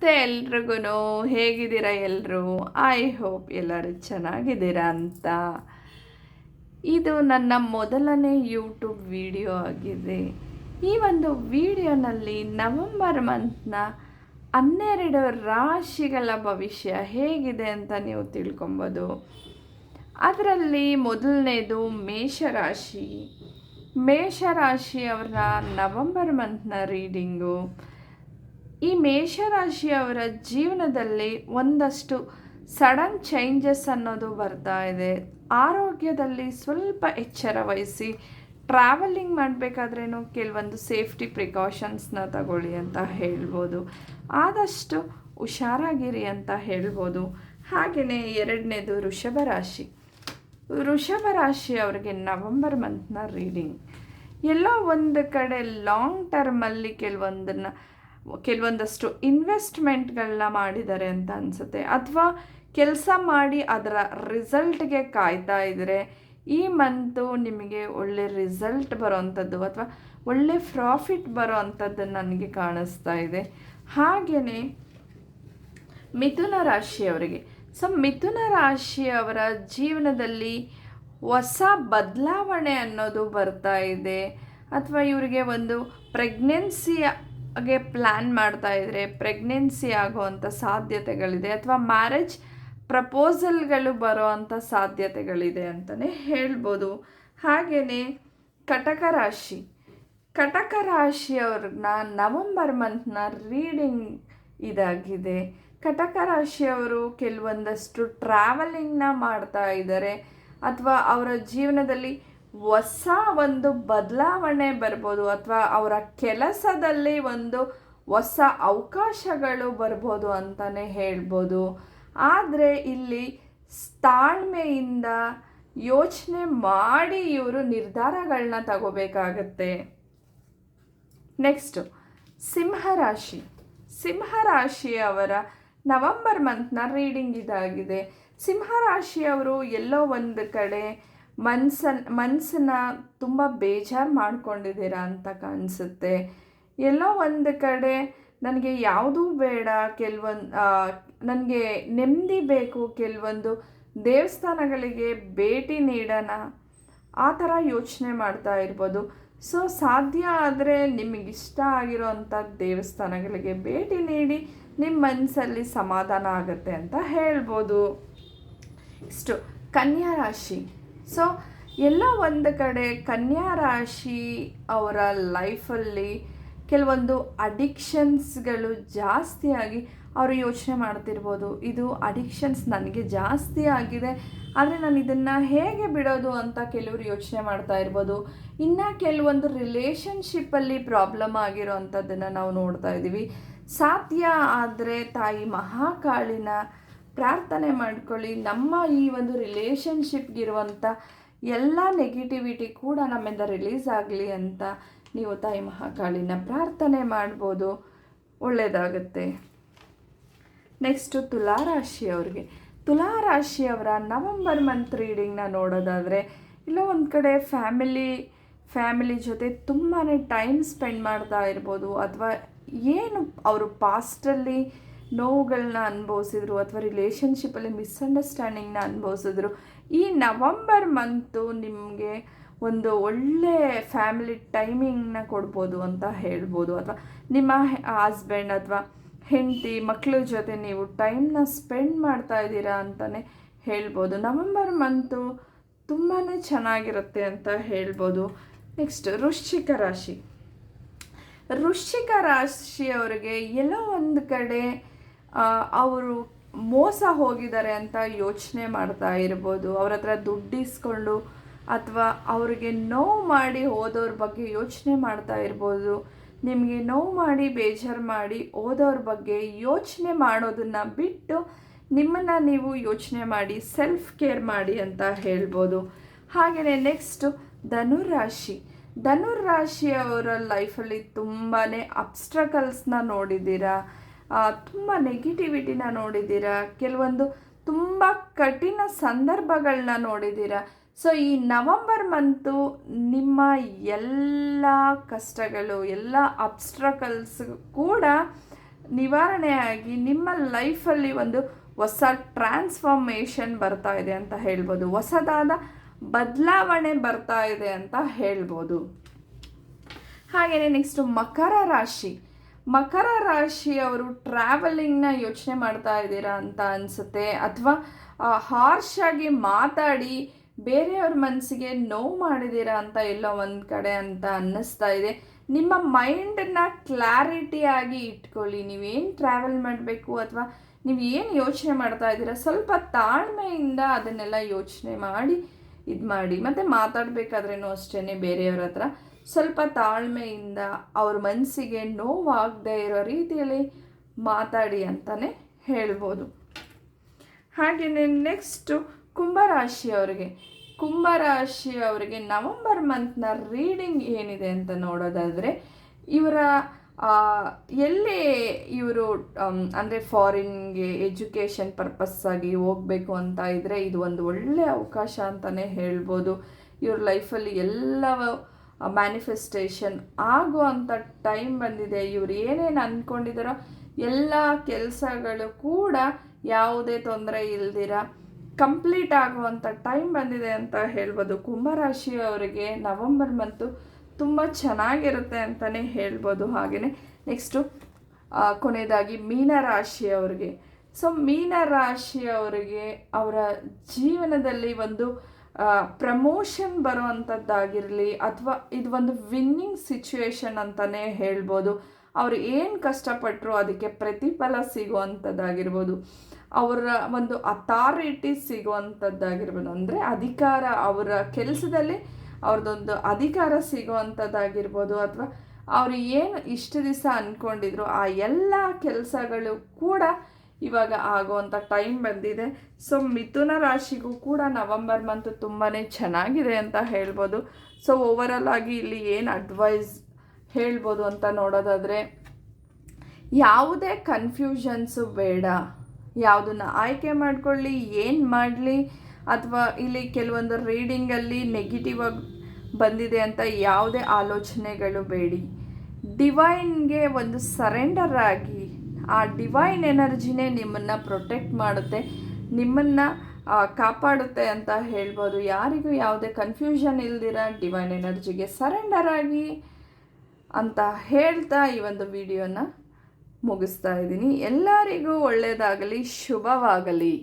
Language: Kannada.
ನಮಸ್ತೆ ಎಲ್ರಿಗೂ ಹೇಗಿದ್ದೀರಾ ಎಲ್ಲರೂ ಐ ಹೋಪ್ ಎಲ್ಲರೂ ಚೆನ್ನಾಗಿದ್ದೀರಾ ಅಂತ. ಇದು ನನ್ನ ಮೊದಲನೇ ಯೂಟ್ಯೂಬ್ ವಿಡಿಯೋ ಆಗಿದೆ. ಈ ಒಂದು ವಿಡಿಯೋನಲ್ಲಿ ನವೆಂಬರ್ ಮಂತ್ನ ಹನ್ನೆರಡು ರಾಶಿಗಳ ಭವಿಷ್ಯ ಹೇಗಿದೆ ಅಂತ ನೀವು ತಿಳ್ಕೊಬೋದು. ಅದರಲ್ಲಿ ಮೊದಲನೇದು ಮೇಷರಾಶಿ. ಮೇಷರಾಶಿಯವರ ನವಂಬರ್ ಮಂತ್ನ ರೀಡಿಂಗು ಈ ಮೇಷರಾಶಿಯವರ ಜೀವನದಲ್ಲಿ ಒಂದಷ್ಟು ಸಡನ್ ಚೇಂಜಸ್ ಅನ್ನೋದು ಬರ್ತಾ ಇದೆ. ಆರೋಗ್ಯದಲ್ಲಿ ಸ್ವಲ್ಪ ಎಚ್ಚರ ವಹಿಸಿ ಟ್ರಾವೆಲಿಂಗ್ ಮಾಡಬೇಕಾದ್ರೇನು ಕೆಲವೊಂದು ಸೇಫ್ಟಿ ಪ್ರಿಕಾಷನ್ಸ್ನ ತಗೊಳ್ಳಿ ಅಂತ ಹೇಳ್ಬೋದು. ಆದಷ್ಟು ಹುಷಾರಾಗಿರಿ ಅಂತ ಹೇಳ್ಬೋದು. ಹಾಗೆಯೇ ಎರಡನೇದು ವೃಷಭ ರಾಶಿ. ವೃಷಭ ರಾಶಿ ಅವರಿಗೆ ನವಂಬರ್ ಮಂತ್ನ ರೀಡಿಂಗ್ ಎಲ್ಲೋ ಒಂದು ಕಡೆ ಲಾಂಗ್ ಟರ್ಮಲ್ಲಿ ಕೆಲವೊಂದನ್ನು ಕೆಲವೊಂದಷ್ಟು ಇನ್ವೆಸ್ಟ್ಮೆಂಟ್ಗಳನ್ನ ಮಾಡಿದ್ದಾರೆ ಅಂತ ಅನಿಸುತ್ತೆ. ಅಥವಾ ಕೆಲಸ ಮಾಡಿ ಅದರ ರಿಸಲ್ಟ್ಗೆ ಕಾಯ್ತಾ ಇದ್ದರೆ ಈ ಮಂತು ನಿಮಗೆ ಒಳ್ಳೆ ರಿಸಲ್ಟ್ ಬರೋವಂಥದ್ದು ಅಥವಾ ಒಳ್ಳೆ ಪ್ರಾಫಿಟ್ ಬರೋ ಅಂಥದ್ದು ನನಗೆ ಕಾಣಿಸ್ತಾ ಇದೆ. ಹಾಗೆಯೇ ಮಿಥುನ ರಾಶಿಯವರಿಗೆ. ಸೊ ಮಿಥುನ ರಾಶಿಯವರ ಜೀವನದಲ್ಲಿ ಹೊಸ ಬದಲಾವಣೆ ಅನ್ನೋದು ಬರ್ತಾ ಇದೆ. ಅಥವಾ ಇವರಿಗೆ ಒಂದು ಪ್ರೆಗ್ನೆನ್ಸಿಗೆ ಪ್ಲ್ಯಾನ್ ಮಾಡ್ತಾ ಇದ್ರೆ ಪ್ರೆಗ್ನೆನ್ಸಿ ಆಗುವಂಥ ಸಾಧ್ಯತೆಗಳಿದೆ ಅಥವಾ ಮ್ಯಾರೇಜ್ ಪ್ರಪೋಸಲ್ಗಳು ಬರೋ ಅಂಥ ಸಾಧ್ಯತೆಗಳಿದೆ ಅಂತಲೇ ಹೇಳ್ಬೋದು. ಹಾಗೆಯೇ ಕಟಕ ರಾಶಿ. ಕಟಕ ರಾಶಿಯವ್ರನ್ನ ನವಂಬರ್ ಮಂತ್ನ ರೀಡಿಂಗ್ ಇದಾಗಿದೆ. ಕಟಕ ರಾಶಿಯವರು ಕೆಲವೊಂದಷ್ಟು ಟ್ರಾವೆಲಿಂಗ್ನ ಮಾಡ್ತಾ ಇದ್ದಾರೆ. ಅಥವಾ ಅವರ ಜೀವನದಲ್ಲಿ ಹೊಸ ಒಂದು ಬದಲಾವಣೆ ಬರ್ಬೋದು ಅಥವಾ ಅವರ ಕೆಲಸದಲ್ಲಿ ಒಂದು ಹೊಸ ಅವಕಾಶಗಳು ಬರ್ಬೋದು ಅಂತಲೇ ಹೇಳ್ಬೋದು. ಆದರೆ ಇಲ್ಲಿ ತಾಳ್ಮೆಯಿಂದ ಯೋಚನೆ ಮಾಡಿ ಇವರು ನಿರ್ಧಾರಗಳನ್ನ ತಗೋಬೇಕಾಗತ್ತೆ. ನೆಕ್ಸ್ಟು ಸಿಂಹರಾಶಿ. ಸಿಂಹರಾಶಿಯವರ ನವಂಬರ್ ಮಂತ್ನ ರೀಡಿಂಗ್ ಇದಾಗಿದೆ. ಸಿಂಹರಾಶಿಯವರು ಎಲ್ಲೋ ಒಂದು ಕಡೆ ಮನ್ಸನ್ ಮನಸ್ಸನ್ನು ತುಂಬ ಬೇಜಾರು ಮಾಡ್ಕೊಂಡಿದ್ದೀರಾ ಅಂತ ಕಾಣಿಸುತ್ತೆ. ಎಲ್ಲೋ ಒಂದು ಕಡೆ ನನಗೆ ಯಾವುದೂ ಬೇಡ, ಕೆಲವೊಂದು ನನಗೆ ನೆಮ್ಮದಿ ಬೇಕು, ಕೆಲವೊಂದು ದೇವಸ್ಥಾನಗಳಿಗೆ ಭೇಟಿ ನೀಡೋಣ, ಆ ಥರ ಯೋಚನೆ ಮಾಡ್ತಾ ಇರ್ಬೋದು. ಸೊ, ಸಾಧ್ಯ ಆದರೆ ನಿಮಗಿಷ್ಟ ಆಗಿರೋಂಥ ದೇವಸ್ಥಾನಗಳಿಗೆ ಭೇಟಿ ನೀಡಿ ನಿಮ್ಮ ಮನಸ್ಸಲ್ಲಿ ಸಮಾಧಾನ ಆಗುತ್ತೆ ಅಂತ ಹೇಳ್ಬೋದು. ಇಷ್ಟು. ಕನ್ಯಾ ರಾಶಿ. ಸೊ ಎಲ್ಲ ಒಂದು ಕಡೆ ಕನ್ಯಾ ರಾಶಿ ಅವರ ಲೈಫಲ್ಲಿ ಕೆಲವೊಂದು ಅಡಿಕ್ಷನ್ಸ್ಗಳು ಜಾಸ್ತಿಯಾಗಿ ಅವರು ಯೋಚನೆ ಮಾಡ್ತಿರ್ಬೋದು. ಇದು ಅಡಿಕ್ಷನ್ಸ್ ನನಗೆ ಜಾಸ್ತಿ ಆಗಿದೆ. ಆದರೆ ನಾನು ಇದನ್ನು ಹೇಗೆ ಬಿಡೋದು ಅಂತ ಕೆಲವರು ಯೋಚನೆ ಮಾಡ್ತಾ ಇರ್ಬೋದು. ಇನ್ನು ಕೆಲವೊಂದು ರಿಲೇಷನ್ಶಿಪ್ಪಲ್ಲಿ ಪ್ರಾಬ್ಲಮ್ ಆಗಿರೋ ಅಂಥದ್ದನ್ನು ನಾವು ನೋಡ್ತಾ ಇದ್ದೀವಿ ಸಾಧ್ಯ ಆದರೆ ತಾಯಿ ಮಹಾಕಾಳಿನ ಪ್ರಾರ್ಥನೆ ಮಾಡ್ಕೊಳ್ಳಿ. ನಮ್ಮ ಈ ಒಂದು ರಿಲೇಷನ್ಶಿಪ್ಗಿರುವಂಥ ಎಲ್ಲ ನೆಗೆಟಿವಿಟಿ ಕೂಡ ನಮ್ಮಿಂದ ರಿಲೀಸ್ ಆಗಲಿ ಅಂತ ನೀವು ತಾಯಿ ಮಹಾಕಾಳಿನ ಪ್ರಾರ್ಥನೆ ಮಾಡ್ಬೋದು. ಒಳ್ಳೆಯದಾಗುತ್ತೆ ನೆಕ್ಸ್ಟು ತುಲಾರಾಶಿಯವ್ರಿಗೆ. ತುಲಾರಾಶಿಯವರ ನವಂಬರ್ ಮಂತ್ ರೀಡಿಂಗ್ನ ನೋಡೋದಾದರೆ, ಇಲ್ಲೋ ಒಂದು ಕಡೆ ಫ್ಯಾಮಿಲಿ ಫ್ಯಾಮಿಲಿ ಜೊತೆ ತುಂಬಾ ಟೈಮ್ ಸ್ಪೆಂಡ್ ಮಾಡ್ತಾ ಇರ್ಬೋದು. ಅಥವಾ ಏನು ಅವರು ಪಾಸ್ಟಲ್ಲಿ ನೋವುಗಳನ್ನ ಅನುಭವಿಸಿದ್ರು ಅಥವಾ ರಿಲೇಷನ್ಶಿಪ್ಪಲ್ಲಿ ಮಿಸ್ಅಂಡರ್ಸ್ಟ್ಯಾಂಡಿಂಗ್ನ ಅನುಭವಿಸಿದ್ರು, ಈ ನವಂಬರ್ ಮಂತು ನಿಮಗೆ ಒಂದು ಒಳ್ಳೆ ಫ್ಯಾಮಿಲಿ ಟೈಮಿಂಗ್ನ ಕೊಡ್ಬೋದು ಅಂತ ಹೇಳ್ಬೋದು. ಅಥವಾ ನಿಮ್ಮ ಹಸ್ಬೆಂಡ್ ಅಥವಾ ಹೆಂಡತಿ ಮಕ್ಕಳ ಜೊತೆ ನೀವು ಟೈಮ್ನ ಸ್ಪೆಂಡ್ ಮಾಡ್ತಾ ಇದ್ದೀರಾ ಅಂತಲೇ ಹೇಳ್ಬೋದು. ನವಂಬರ್ ಮಂತು ತುಂಬಾ ಚೆನ್ನಾಗಿರುತ್ತೆ ಅಂತ ಹೇಳ್ಬೋದು. ನೆಕ್ಸ್ಟ್ ವೃಶ್ಚಿಕ ರಾಶಿ. ವೃಶ್ಚಿಕ ರಾಶಿಯವರಿಗೆ ಎಲ್ಲೋ ಒಂದು ಕಡೆ ಅವರು ಮೋಸ ಹೋಗಿದ್ದಾರೆ ಅಂತ ಯೋಚನೆ ಮಾಡ್ತಾ ಇರ್ಬೋದು. ಅವ್ರ ಹತ್ರ ದುಡ್ಡಿಸ್ಕೊಂಡು ಅಥವಾ ಅವರಿಗೆ ನೋವು ಮಾಡಿ ಹೋದವ್ರ ಬಗ್ಗೆ ಯೋಚನೆ ಮಾಡ್ತಾ ಇರ್ಬೋದು. ನಿಮಗೆ ನೋವು ಮಾಡಿ, ಬೇಜಾರು ಮಾಡಿ ಓದೋರ ಬಗ್ಗೆ ಯೋಚನೆ ಮಾಡೋದನ್ನು ಬಿಟ್ಟು ನಿಮ್ಮನ್ನು ನೀವು ಯೋಚನೆ ಮಾಡಿ ಸೆಲ್ಫ್ ಕೇರ್ ಮಾಡಿ ಅಂತ ಹೇಳ್ಬೋದು. ಹಾಗೆಯೇ ನೆಕ್ಸ್ಟು ಧನುರಾಶಿ. ಧನುರಾಶಿಯವರ ಲೈಫಲ್ಲಿ ತುಂಬಾ ಅಬ್ಸ್ಟ್ರಕಲ್ಸ್ನ ನೋಡಿದ್ದೀರಾ? ತುಂಬ ನೆಗೆಟಿವಿಟಿನ ನೋಡಿದ್ದೀರಾ? ಕೆಲವೊಂದು ತುಂಬ ಕಠಿಣ ಸಂದರ್ಭಗಳನ್ನ ನೋಡಿದ್ದೀರಾ? ಸೊ ಈ ನವಂಬರ್ ಮಂತು ನಿಮ್ಮ ಎಲ್ಲ ಕಷ್ಟಗಳು, ಎಲ್ಲ ಅಬ್ಸ್ಟ್ರಕಲ್ಸ್ ಕೂಡ ನಿವಾರಣೆಯಾಗಿ ನಿಮ್ಮ ಲೈಫಲ್ಲಿ ಒಂದು ಹೊಸ ಟ್ರಾನ್ಸ್ಫಾರ್ಮೇಷನ್ ಬರ್ತಾ ಇದೆ ಅಂತ ಹೇಳ್ಬೋದು. ಹೊಸದಾದ ಬದಲಾವಣೆ ಬರ್ತಾ ಇದೆ ಅಂತ ಹೇಳ್ಬೋದು. ಹಾಗೆಯೇ ನೆಕ್ಸ್ಟು ಮಕರ ರಾಶಿ. ಮಕರ ರಾಶಿಯವರು ಟ್ರಾವೆಲಿಂಗ್ನ ಯೋಚನೆ ಮಾಡ್ತಾ ಇದ್ದೀರಾ ಅಂತ ಅನಿಸುತ್ತೆ. ಅಥವಾ ಹಾರ್ಷಾಗಿ ಮಾತಾಡಿ ಬೇರೆಯವ್ರ ಮನಸ್ಸಿಗೆ ನೋವು ಮಾಡಿದ್ದೀರಾ ಅಂತ ಎಲ್ಲೋ ಒಂದು ಕಡೆ ಅಂತ ಅನ್ನಿಸ್ತಾ ಇದೆ. ನಿಮ್ಮ ಮೈಂಡನ್ನ ಕ್ಲಾರಿಟಿಯಾಗಿ ಇಟ್ಕೊಳ್ಳಿ. ನೀವೇನು ಟ್ರಾವೆಲ್ ಮಾಡಬೇಕು ಅಥವಾ ನೀವು ಏನು ಯೋಚನೆ ಮಾಡ್ತಾ ಇದ್ದೀರಾ? ಸ್ವಲ್ಪ ತಾಳ್ಮೆಯಿಂದ ಅದನ್ನೆಲ್ಲ ಯೋಚನೆ ಮಾಡಿ, ಇದು ಮಾಡಿ. ಮತ್ತು ಮಾತಾಡಬೇಕಾದ್ರೇನು ಅಷ್ಟೇ ಬೇರೆಯವ್ರ ಹತ್ರ. ಸ್ವಲ್ಪ ತಾಳ್ಮೆಯಿಂದ ಅವ್ರ ಮನಸ್ಸಿಗೆ ನೋವಾಗದೇ ಇರೋ ರೀತಿಯಲ್ಲಿ ಮಾತಾಡಿ ಅಂತಲೇ ಹೇಳ್ಬೋದು. ಹಾಗೆಯೇ ನೆಕ್ಸ್ಟು ಕುಂಭರಾಶಿಯವರಿಗೆ ಕುಂಭರಾಶಿಯವರಿಗೆ ನವಂಬರ್ ಮಂತ್ನ ರೀಡಿಂಗ್ ಏನಿದೆ ಅಂತ ನೋಡೋದಾದರೆ, ಇವರ ಎಲ್ಲಿ ಇವರು ಅಂದರೆ ಫಾರಿನ್ಗೆ ಎಜುಕೇಷನ್ ಪರ್ಪಸ್ಸಾಗಿ ಹೋಗಬೇಕು ಅಂತ ಇದ್ದರೆ ಇದು ಒಂದು ಒಳ್ಳೆಯ ಅವಕಾಶ ಅಂತಲೇ ಹೇಳ್ಬೋದು. ಇವ್ರ ಲೈಫಲ್ಲಿ ಎಲ್ಲವ ಮ್ಯಾನಿಫೆಸ್ಟೇಷನ್ ಆಗುವಂಥ ಟೈಮ್ ಬಂದಿದೆ. ಇವ್ರು ಏನೇನು ಅಂದ್ಕೊಂಡಿದ್ದಾರೋ ಎಲ್ಲ ಕೆಲಸಗಳು ಕೂಡ ಯಾವುದೇ ತೊಂದರೆ ಇಲ್ದಿರ ಕಂಪ್ಲೀಟ್ ಆಗುವಂಥ ಟೈಮ್ ಬಂದಿದೆ ಅಂತ ಹೇಳ್ಬೋದು. ಕುಂಭರಾಶಿಯವರಿಗೆ ನವಂಬರ್ ಮಂತು ತುಂಬ ಚೆನ್ನಾಗಿರುತ್ತೆ ಅಂತಲೇ ಹೇಳ್ಬೋದು. ಹಾಗೆಯೇ ನೆಕ್ಸ್ಟು ಕೊನೆಯದಾಗಿ ಮೀನರಾಶಿಯವರಿಗೆ. ಸೊ ಮೀನರಾಶಿಯವರಿಗೆ ಅವರ ಜೀವನದಲ್ಲಿ ಒಂದು ಪ್ರಮೋಷನ್ ಬರುವಂಥದ್ದಾಗಿರಲಿ ಅಥವಾ ಇದು ಒಂದು ವಿನ್ನಿಂಗ್ ಸಿಚುವೇಶನ್ ಅಂತಲೇ ಹೇಳ್ಬೋದು. ಅವರು ಏನು ಕಷ್ಟಪಟ್ಟರು ಅದಕ್ಕೆ ಪ್ರತಿಫಲ ಸಿಗುವಂಥದ್ದಾಗಿರ್ಬೋದು ಅವರ ಒಂದು ಅಥಾರಿಟಿ ಸಿಗುವಂಥದ್ದಾಗಿರ್ಬೋದು ಅಂದರೆ ಅಧಿಕಾರ, ಅವರ ಕೆಲಸದಲ್ಲಿ ಅವ್ರದ್ದೊಂದು ಅಧಿಕಾರ ಸಿಗುವಂಥದ್ದಾಗಿರ್ಬೋದು ಅಥವಾ ಅವರು ಏನು ಇಷ್ಟು ದಿವಸ ಅಂದ್ಕೊಂಡಿದ್ರು ಆ ಎಲ್ಲ ಕೆಲಸಗಳು ಕೂಡ ಇವಾಗ ಆಗುವಂಥ ಟೈಮ್ ಬಂದಿದೆ. ಸೊ ಮಿಥುನ ರಾಶಿಗೂ ಕೂಡ ನವಂಬರ್ ಮಂತ್ ತುಂಬಾ ಚೆನ್ನಾಗಿದೆ ಅಂತ ಹೇಳ್ಬೋದು. ಸೊ ಓವರಲ್ ಆಗಿ ಇಲ್ಲಿ ಏನು ಅಡ್ವೈಸ್ ಹೇಳ್ಬೋದು ಅಂತ ನೋಡೋದಾದರೆ, ಯಾವುದೇ ಕನ್ಫ್ಯೂಷನ್ಸು ಬೇಡ. ಯಾವುದನ್ನು ಆಯ್ಕೆ ಮಾಡ್ಕೊಳ್ಳಿ, ಏನು ಮಾಡಲಿ, ಅಥವಾ ಇಲ್ಲಿ ಕೆಲವೊಂದು ರೀಡಿಂಗಲ್ಲಿ ನೆಗೆಟಿವ್ ಆಗಿ ಬಂದಿದೆ ಅಂತ ಯಾವುದೇ ಆಲೋಚನೆಗಳು ಬೇಡಿ. ಡಿವೈನ್ಗೆ ಒಂದು ಸರೆಂಡರ್ ಆಗಿ ಆ ಡಿವೈನ್ ಎನರ್ಜಿನೇ ನಿಮ್ಮನ್ನು ಪ್ರೊಟೆಕ್ಟ್ ಮಾಡುತ್ತೆ, ನಿಮ್ಮನ್ನು ಕಾಪಾಡುತ್ತೆ ಅಂತ ಹೇಳ್ಬೋದು. ಯಾರಿಗೂ ಯಾವುದೇ ಕನ್ಫ್ಯೂಷನ್ ಇಲ್ದಿರ ಡಿವೈನ್ ಎನರ್ಜಿಗೆ ಸರೆಂಡರ್ ಆಗಿ ಅಂತ ಹೇಳ್ತಾ ಈ ಒಂದು ವಿಡಿಯೋನ ಮುಗಿಸ್ತಾ ಇದ್ದೀನಿ. ಎಲ್ಲರಿಗೂ ಒಳ್ಳೆಯದಾಗಲಿ ಶುಭವಾಗಲಿ.